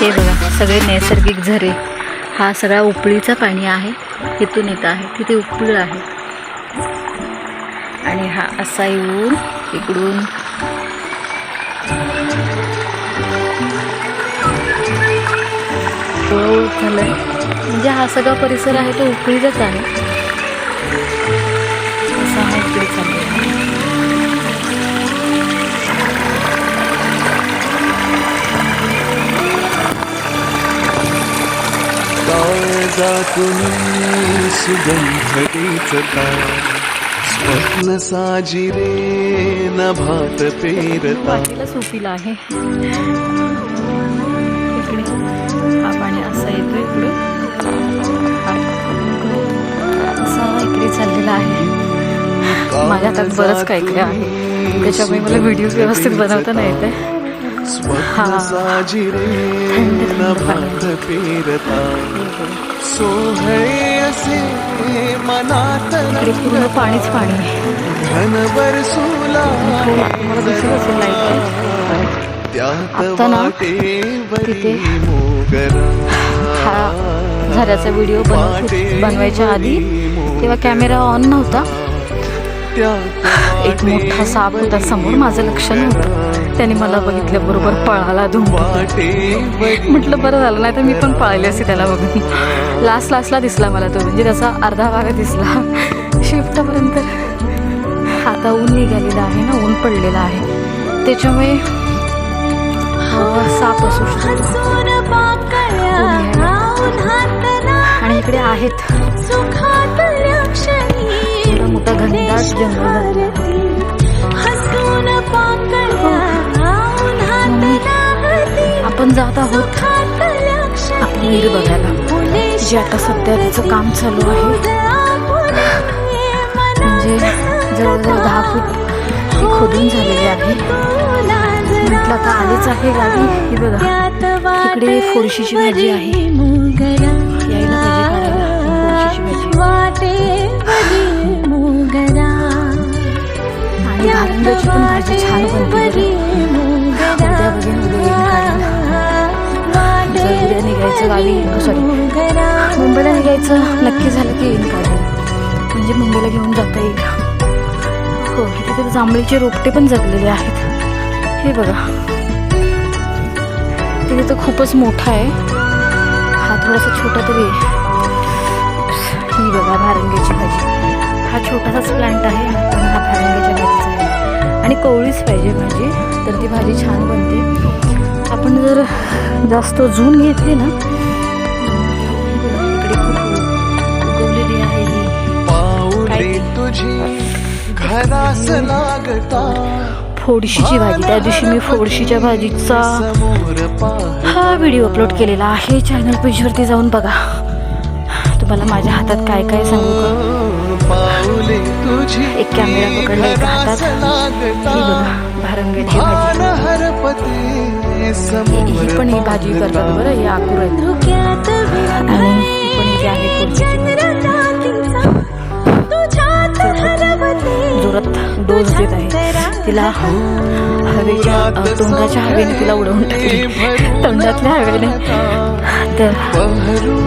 हे बघा सगळे नैसर्गिक झरे. हा सगळा उपळीचा पाणी आहे इथून येत आहे तिथे उपळ आहे. आणि हा असा येऊन इकडून झालं झालंय. म्हणजे हा सगळा परिसर आहे तो उकळीचाच आहे. असा हा इकडे काळजातून सुगंध देचता स्वप्न साजिरे नभात पेरता. वाटेला सुपीला आहे. इकडे हा पाणी असा येतो इकडे असा इकडे चाललेला आहे. माझ्या हातात बरंच काय काय आहे. त्याच्यामुळे मला व्हिडिओ व्यवस्थित बनवता नाही येते स्वप्न साजिरे नभात पेरता सोहळे असे मनात इकडे पूर्ण पाणीच पाणी आहे. घनभर सुला मला दिसत असेल लाइट त्यात वाटेवरी तिथे मोगरा. हा झऱ्याचा व्हिडिओ बनव बनवायच्या आधी तेव्हा कॅमेरा ऑन नव्हता. एक मोठा साप होता समोर माझं लक्ष नव्हतं. त्याने मला बघितल्याबरोबर पळाला धुंब म्हटलं बरं झालं नाही तर मी पण पळाली असते त्याला बघून. लास्ट लास्टला दिसला मला तो म्हणजे त्याचा अर्धा भाग दिसला. शिफ्टपर्यंत आता ऊन निघालेलं आहे ना ऊन पडलेलं आहे. त्याच्यामुळे हा साप असू शकतो. आणि इकडे आहेत. मोठा घनदाट जंगल. आपण जात आहोत. आपली विहीर बघायला. जे आता सध्या तिचं काम चालू आहे. म्हणजे जवळजवळ दहा फूट ती खोदून झालेली आहे. म्हटलं आता आलेच आहे गावी. हे बघा. तिकडे फोडशीची भाजी आहे. यायला पाहिजे भाजी. आणि भारंगाची पण भाजी छान बनते उद्या बघेन उद्या उद्या गावी. सॉरी मुंबईला निघायचं नक्की झालं की येईन काढायला म्हणजे मुंबईला घेऊन जाता येईल. हो तिथे जांभळीचे रोपटे पण जगलेले आहेत. हे बघा. तिथे तर खूपच मोठा आहे. हा थोडासा छोटा तरी आहे. ही बघा भारंगीची भाजी. हा छोटासाच प्लांट आहे पण हा भारंगीच्या भाजीचा आहे. आणि कोवळीच पाहिजे भाजी तर ती भाजी छान बनते. आपण जर जास्त जून घेतली ना उगवलेली आहे ही. फोडशीची भाजी त्या दिवशी मी फोडशीच्या भाजीचा हा व्हिडिओ अपलोड केलेला आहे चॅनल पेजवरती जाऊन बघा. तुम्हाला माझ्या हातात काय काय सांगू का? एक कॅमेरा पकडला एका हातात. ही बघा भारंगेची भाजी. ही समोर पण ही भाजी करतात बरं हे आकुर आहे जोरात डोस देत आहे. तिला हवेच्या तोंडाच्या हवेने तिला उडवून टाकली. तोंडातल्या हवेने. तर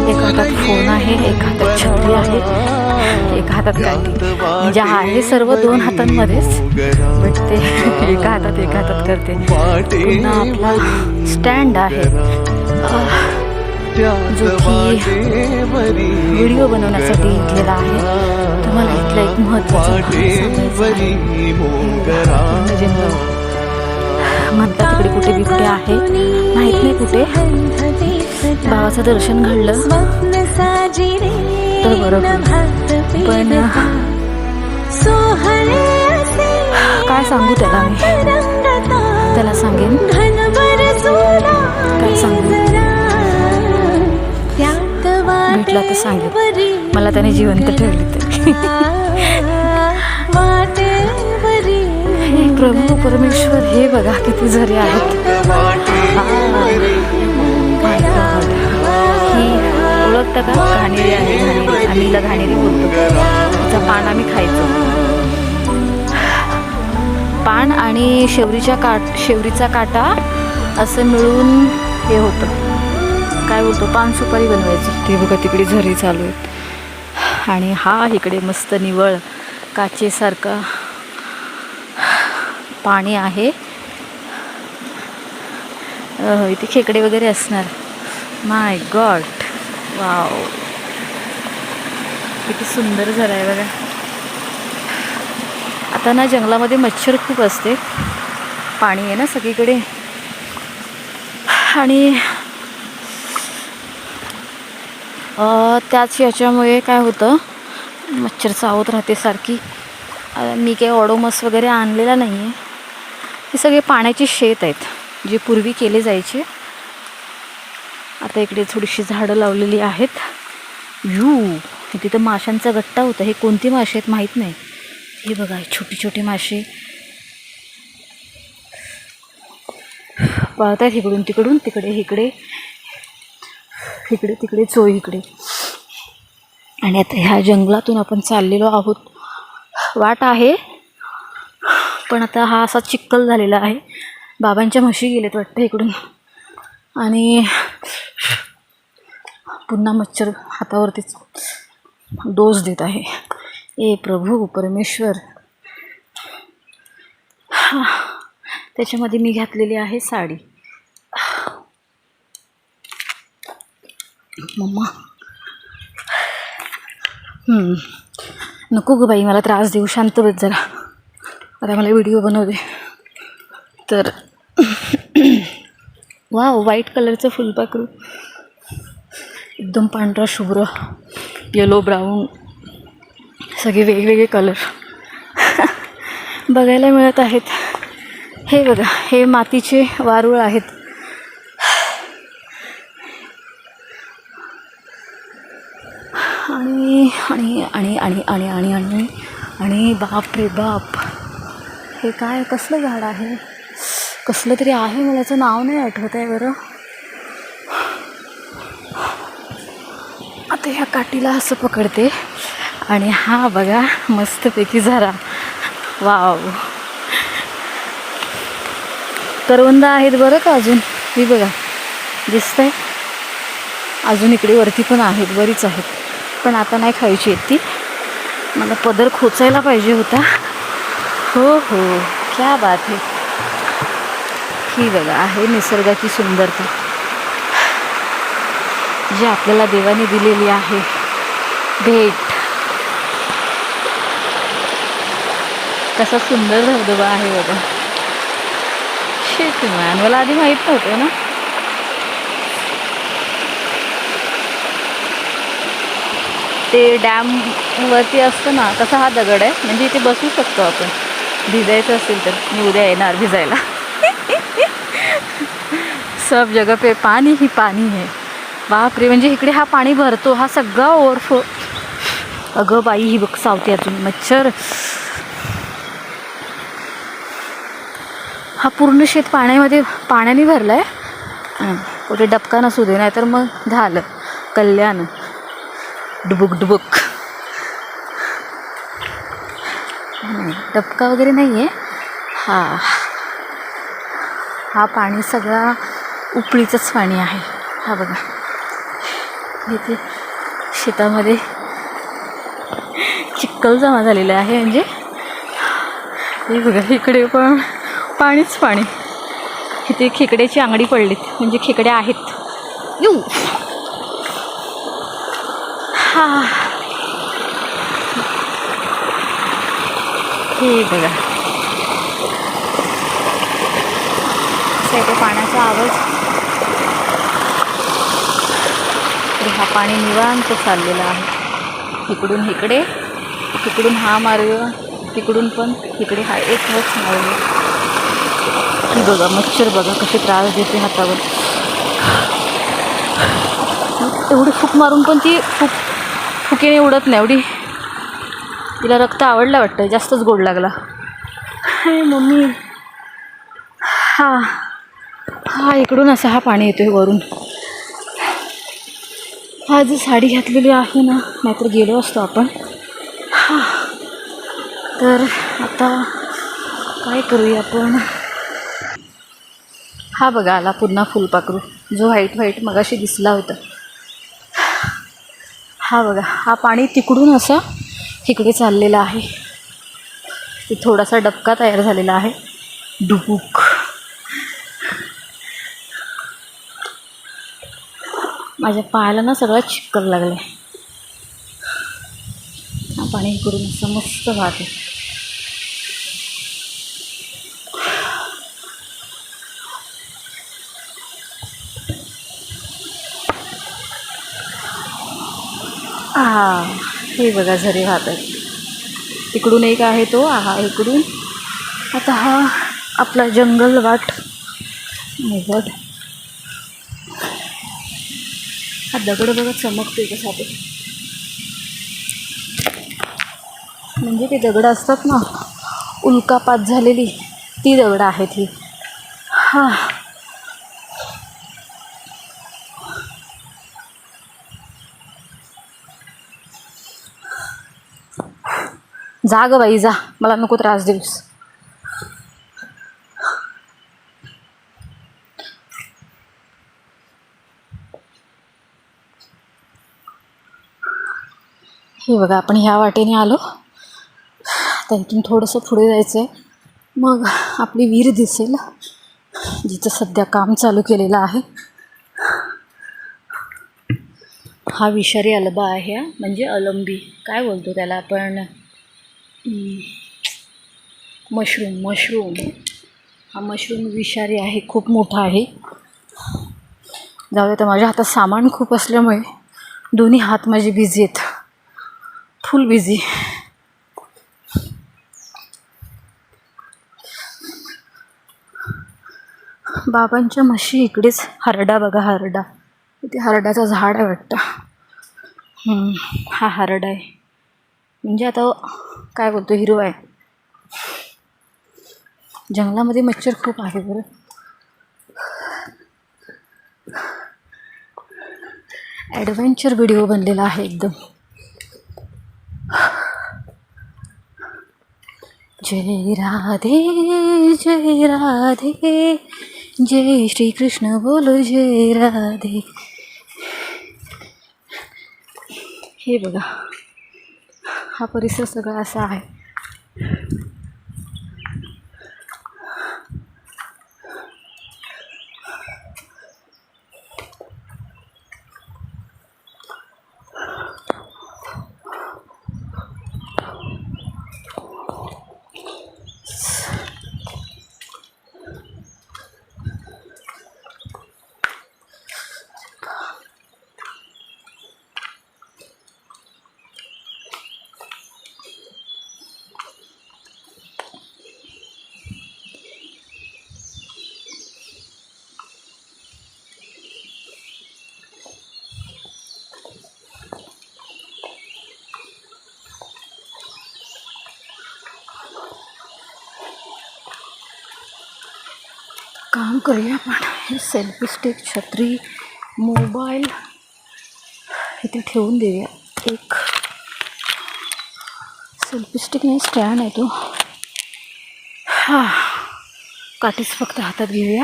एका हातात फोन आहे एक हातात छत्री आहे. एका हातात काठी म्हणजे आहे सर्व दोन हातांमध्येच. बट ते एका हातात एका हातात करते. पुन्हा आपला स्टँड आहे. जो की व्हिडिओ बनवण्यासाठी घेतलेला आहे. तुम्हाला इथलं एक महत्वाचं. म्हणजे म्हणतात तिकडे कुठे बिबटे आहे? माहीत नाही कुठे. बाबाचं दर्शन घडलं. तर बरं. पण काय सांगू त्याला मी? त्याला सांगेन. काय सांगू? भेटला तर सांगेन. मला त्याने जिवंत ठेवली तर प्रभू परमेश्वर हे बघा किती झरे आहेत. ओळखता का? घाणेरी आहे घाणेरी. आम्ही हिला घाणेरी बोलतो. तिचा पान आम्ही खायचो. पान आणि शेवरीच्या काट शेवरीचा काटा असं मिळून हे होतं. काय बोलतो? पान सुपारी बनवायची. ते बघा तिकडे झरी चालू आहेत. आणि हा इकडे मस्त निवळ काचेसारखा पाणी आहे. इथे खेकडे वगैरे असणार. My God wow. किती सुंदर झालं आहे बघा. आता ना जंगलामध्ये मच्छर खूप असते. पाणी आहे ना सगळीकडे. आणि त्याच याच्यामुळे काय होतं मच्छर चावत राहते सारखी. मी काही ऑडोमस वगैरे आणलेला नाही आहे हे सगळे पाण्याचे शेत आहेत जे पूर्वी केले जायचे. आता इकडे थोडीशी झाडं लावलेली आहेत. यू तिथं माशांचा गट्टा होता. हे कोणती मासे आहेत माहीत नाही. हे बघा छोटे छोटे मासे पाळत आहेत इकडून तिकडून तिकडे इकडे. इकडे तिकडे चोई इकडे. आणि आता ह्या जंगलातून आपण चाललेलो आहोत. वाट आहे पण आता हा असा चिक्कल झालेला आहे. बाबांच्या म्हशी गेलेत वाटतं इकडून. आणि पुन्हा मच्छर हातावरतीच डोस देत आहे. ए प्रभू परमेश्वर. त्याच्यामध्ये मी घातलेली आहे साडी. मम्मा. नको ग बाई मला त्रास देऊ शांत बस जरा. आता मला व्हिडिओ बनवते. तर वा व्हाईट कलरचं फुलपाखरू. एकदम पांढरा शुभ्र येलो ब्राऊन सगळे वेगवेगळे कलर बघायला मिळत आहेत. हे बघा हे मातीचे वारुळ आहेत. आणि आणि आणि आणि आणि आणि आणि आणि बाप रे बाप. हे काय कसलं झाड आहे? कसलं तरी आहे मला याचं नाव नाही आठवत आहे बरं. आता ह्या काठीला असं पकडते आणि हा बघा मस्तपैकी झरा वाव. करवंद आहेत बरं का अजून? ही बघा दिसतंय? अजून इकडे वरती पण आहेत बरीच आहेत. पण आता नाही खायची आहेत ती. मला पदर खोचायला पाहिजे होता. हो हो. क्या बात आहे. ही बघा आहे निसर्गाची सुंदरता जी आपल्याला देवाने दिलेली आहे. भेट. कसा सुंदर धबधबा आहे बघा शेत मॅन मला आधी माहीत नव्हतं ना. ते डॅम वरती असतं ना तसा हा दगड आहे. म्हणजे इथे बसू शकतो आपण. भिजायचं असेल तर मी उद्या येणार भिजायला. सब जगह पे पाणी ही पाणी आहे बापरे म्हणजे इकडे हा पाणी भरतो हा सगळा ओव्हरफ्लो अगं बाई ही बघ सावते अजून मच्छर. हा पूर्ण शेत पाण्यामध्ये पाण्याने भरला आहे कुठे डबका नसू दे नाही तर मग झालं. कल्याण. डुबुक डुबुक. डबका वगैरे नाही आहे हा. हा पाणी सगळा उकळीचंच पाणी आहे. हा बघा. इथे शेतामध्ये चिक्कल जमा झालेलं आहे म्हणजे. हे बघा इकडे पण पाणीच पाणी. इथे खेकड्याची आंगडी पडलीत म्हणजे खेकड्या आहेत. येऊ. हा. हे बघा. पाण्याचा आवाज तर हा पाणी निवांत चाललेला आहे. इकडून इकडे तिकडून हा मार्ग तिकडून पण इकडे हा एकच मार्ग. ही बघा मच्छर बघा कसे त्रास देते हातावर. एवढी फूक मारून पण ती फूक फुकेने उडत नाही एवढी. तिला रक्त आवडलं वाटतं जास्तच गोड लागला. Hi mummy. हा. हा इकडून असं हा पाणी येतोय वरून. हा जी साडी घातलेली आहे ना नाहीतर गेलो असतो आपण. तर आता काय करूया आपण? हा बघा आला पुन्हा फुलपाखरू जो व्हाईट व्हाईट मगाशी दिसला होता. हा बघा हा पाणी तिकडून असं इकडे चाललेलं आहे. ते थोडासा डबका तयार झालेला आहे. डुबुक. माझ्या पायाला ना सगळं चिक्कर लागलं आहे हा पाणी करून असं मस्त वाहते हा हे बघा झरे वाहत आहेत तिकडून एक आहे तो हा इकडून. आता हा आपला जंगल वाट. निवड हा दगड बघा चमकतोय कसा ते. म्हणजे ते दगड असतात ना उल्कापात झालेली ती दगडं आहेत ही. हा. जा ग बाई जा. मला नको त्रास देऊस. हे बघा आपण ह्या वाटेने आलो. आता इथून थोडंसं पुढे जायचं आहे मग आपली विहीर दिसेल जिचं सध्या काम चालू केलेलं आहे. हा विषारी अलबा आहे हा, म्हणजे अलंबी. काय बोलतो त्याला आपण? Mushroom mushroom. हा मशरूम विषारी आहे खूप मोठा आहे. जाऊ दे तर माझ्या हातात सामान खूप असल्यामुळे दोन्ही हात माझे बिझी आहेत फुल बिझी बाबांच्या म्हशी इकडेच हरडा बघा हरडा. इथे हरड्याचं झाड आहे वाटतं. हा हरडा आहे. म्हणजे आता काय बोलतो हिरो आहे. जंगलामध्ये मच्छर खूप आहे बरं. ॲडव्हेंचर व्हिडिओ बनलेला आहे एकदम. जय राधे जय राधे। जय श्री कृष्ण बोलो जय राधे। हे बघा हा परिसर सगळा असा आहे. करूया आपण. हे सेल्फी स्टिक छत्री मोबाईल इथे ठेवून देऊया. एक. सेल्फी स्टिक नाही स्टँड आहे तो. हा. काठीच फक्त हातात घेऊया.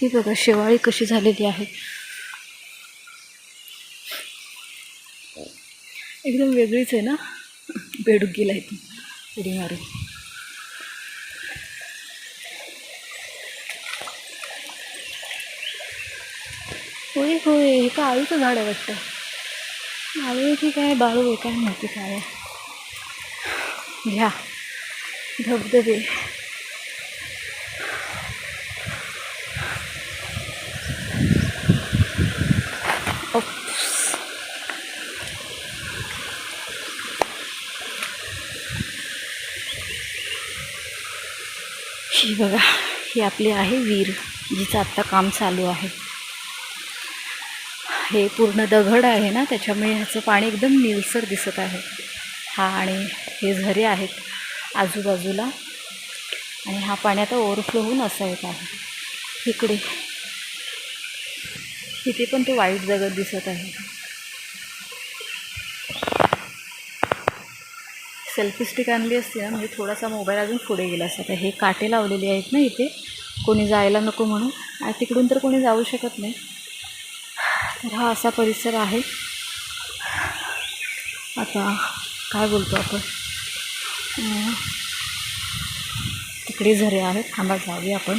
ही बघा शेवाळी कशी झालेली आहे. एकदम वेगळीच आहे ना? बेडुकीला इथून उडी मारून. होय हे का आळूचं झाड आहे वाटतं. आळू आहे की काय बाळू आहे काय माहिती काय घ्या. धबधबे. ही बघा ही आपली आहे वीर जिचं आत्ता काम चालू आहे. हे पूर्ण दगड आहे ना त्याच्यामुळे ह्याचं पाणी एकदम निळसर दिसत आहे. हा आणि हे झरे आहेत आजूबाजूला. आणि हा पाणी आता ओव्हरफ्लो होऊन असा येत आहे. इकडे. इथे पण तो वाईट दगड दिसत आहे. सेल्फी स्टिक आणली असती ना म्हणजे थोडासा मोबाईल अजून पुढे गेला असता. तर हे काटे लावलेले आहेत ना इथे. कोणी जायला नको म्हणून. आणि तिकडून तर कोणी जाऊ शकत नाही. तर हा असा परिसर आहे. आता काय बोलतो आपण? तिकडे झरे आहेत. थांबा जाऊया आपण.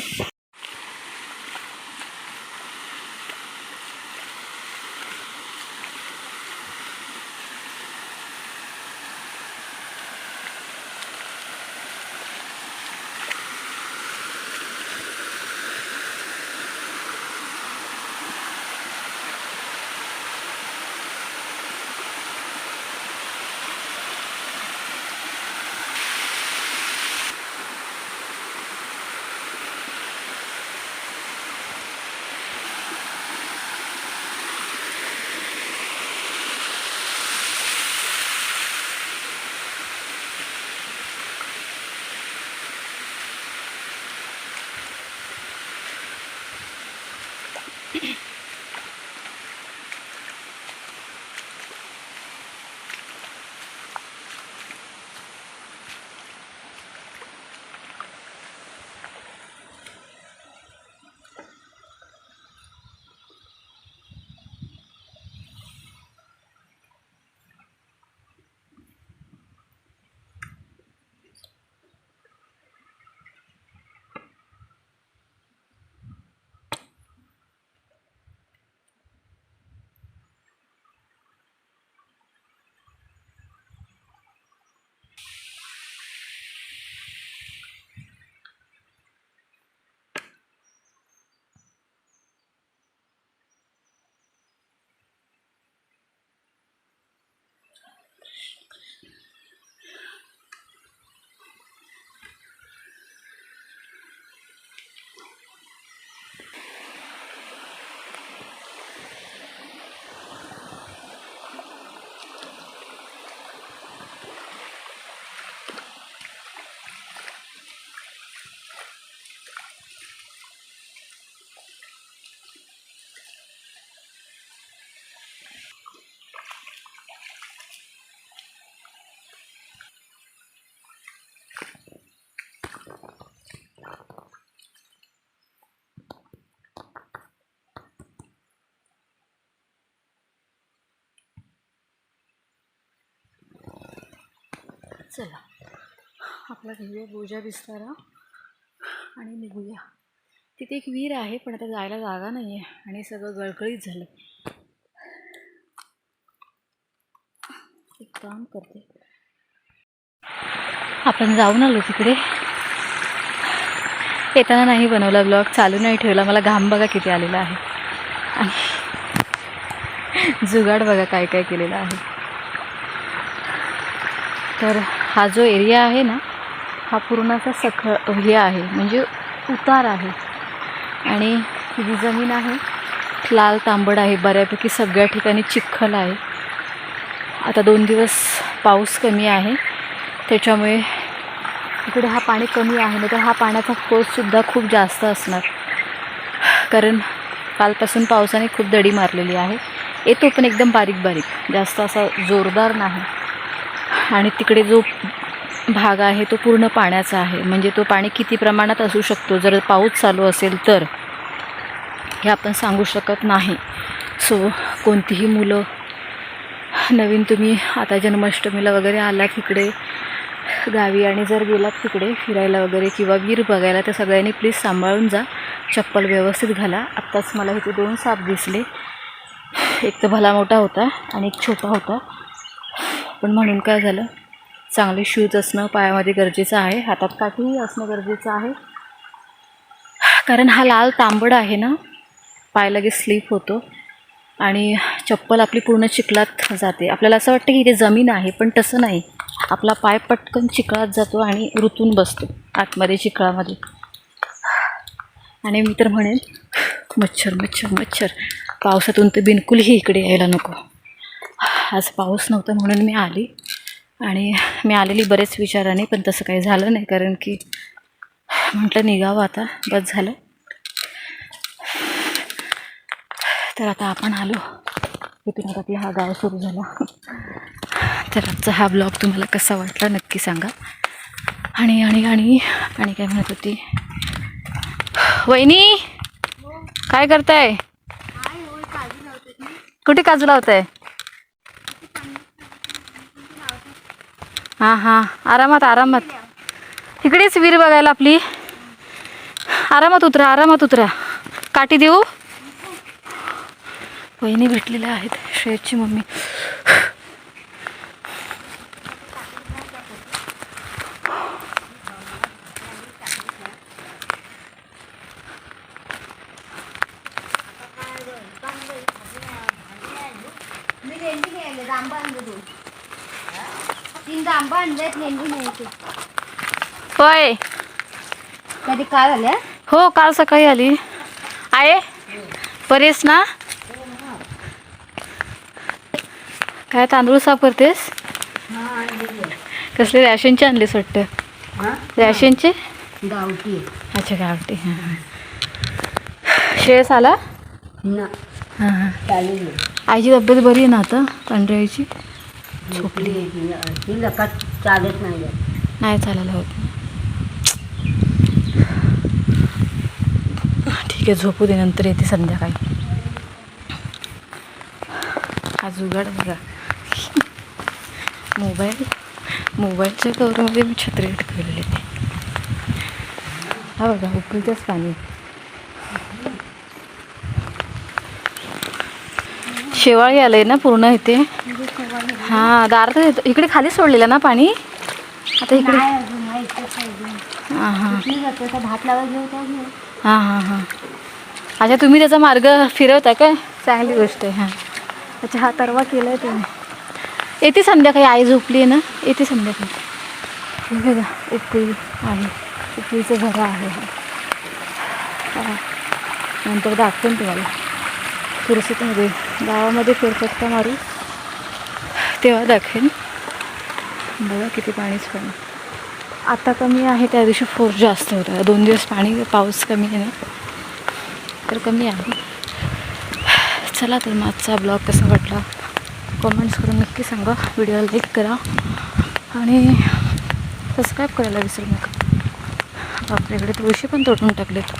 चला. आपला घेऊया बोजा बिस्तारा आणि निघूया. तिथे एक विहीर आहे पण आता जायला जागा नाही आहे आणि सगळं गळगळीत झालं. एक काम करते. आपण जाऊन आलो तिकडे. येताना नाही बनवला ब्लॉग चालू नाही ठेवला. मला घाम बघा किती आलेला आहे. आणि जुगाड बघा काय काय केलेलं आहे. तर हा जो एरिया आहे ना हा पूर्णचा सखळ हे आहे म्हणजे उतार आहे. आणि ही जी जमीन आहे लाल तांबड आहे बऱ्यापैकी सगळ्या ठिकाणी चिखल आहे. आता दोन दिवस पाऊस कमी आहे त्याच्यामुळे इकडे हा पाणी कमी आहे नाही तर हा पाण्याचा फोर्ससुद्धा खूप जास्त असणार. कारण कालपासून पावसाने खूप दडी मारलेली आहे. येतो पण एकदम बारीक बारीक जास्त असा जोरदार नाही. आणि तिकडे जो भाग आहे तो पूर्ण पाण्याचा आहे. म्हणजे तो पाणी किती प्रमाणात असू शकतो? जर पाऊस चालू असेल तर. हे आपण सांगू शकत नाही. सो कोणतीही मुलं नवीन तुम्ही आता जन्माष्टमीला वगैरे आलात तिकडे गावी आणि जर गेलात तिकडे फिरायला वगैरे किंवा वीर बघायला तर सगळ्यांनी प्लीज सांभाळून जा. चप्पल व्यवस्थित घाला. आत्ताच मला इथे दोन साप दिसले. एक तर भला मोठा होता आणि एक छोटा होता. पण म्हणून काय झालं? चांगले शूज असणं पायामध्ये गरजेचं आहे. हातात काठीही असणं गरजेचं आहे. कारण हा लाल तांबड आहे ना पाय लगेच स्लीप होतो आणि चप्पल आपली पूर्ण चिखलात जाते. आपल्याला असं वाटतं की इथे जमीन आहे पण तसं नाही. आपला पाय पटकन चिखलात जातो आणि ऋतून बसतो आतमध्ये चिखळामध्ये आणि मी तर म्हणेन मच्छर मच्छर मच्छर. पावसातून तर बिलकुलही इकडे यायला नको. आज पाऊस नव्हता म्हणून मी आली. आणि मी आलेली बरेच विचाराने पण तसं काही झालं नाही कारण की म्हटलं निघावं आता. बस झालं. तर आता आपण आलो. इथून आता आपला हा गाव सुरू झाला. तर आजचा हा ब्लॉग तुम्हाला कसा वाटला नक्की सांगा. आणि आणि आणि आणि काय म्हणत होती? वहिनी काय करताय? कुठे काजू लावताय? हां हां. आरामात आरामात. इकडेच विहीर बघायला आपली. आरामात उतरा आरामात उतरा. काठी देऊ? वहिनी भेटलेल्या आहेत श्रेयसची मम्मी मी लेंडी घ्यायला जांब आणलं दोन होय. कधी काय झाल्या हो? काल सकाळी आली. आहे? परेस ना? काय तांदूळ साफ करतेस? कसले रॅशनचे आणलेस वाटतं? रॅशनचे? गावठी. अच्छा गावठी. हां श्रेयस आला? ना. हां चालेल. आईची तब्येत बरी आहे ना आता पांढऱ्याची झोपली. ती चालत नाही नाही चालायला होत. ठीक आहे झोपू दे नंतर येते संध्याकाळी. आज उघड बघा. मोबाईल मोबाईलच्या कवरमध्ये मी छत्री ठेवलेली आहे. हा बघा उकळतेच पाणी. शेवाळी आलंय ना पूर्ण इथे? हां दारात येतो- इकडे खाली सोडलेलं ना पाणी? आता इकडे. हां हां. भात लावायला हां हां हां. अच्छा तुम्ही त्याचा मार्ग फिरवता काय? चांगली गोष्ट आहे हां. अच्छा हा तरवा केला आहे तुम्ही येते संध्याकाळी आई झोपली आहे ना? येते संध्याकाळी. हे बघा उकळी आहे. उकळीचं घरं आहे हा. नंतर दाखवेन तुम्हाला. सुरक्षितमध्ये गावामध्ये फेरफटका मारू. तेव्हा दाखेन बघा किती पाणीच पाणी आता कमी आहे त्या दिवशी फोर्स जास्त होता. दोन दिवस पाणी पाऊस कमी आहे ना. तर कमी आहे. चला तर मग आजचा ब्लॉग कसा वाटला? कमेंट्स करून नक्की सांगा. व्हिडिओ लाईक करा. आणि सबस्क्राईब करायला विसरू नका. आपल्याकडे तुळशी पण तोडून टाकलेत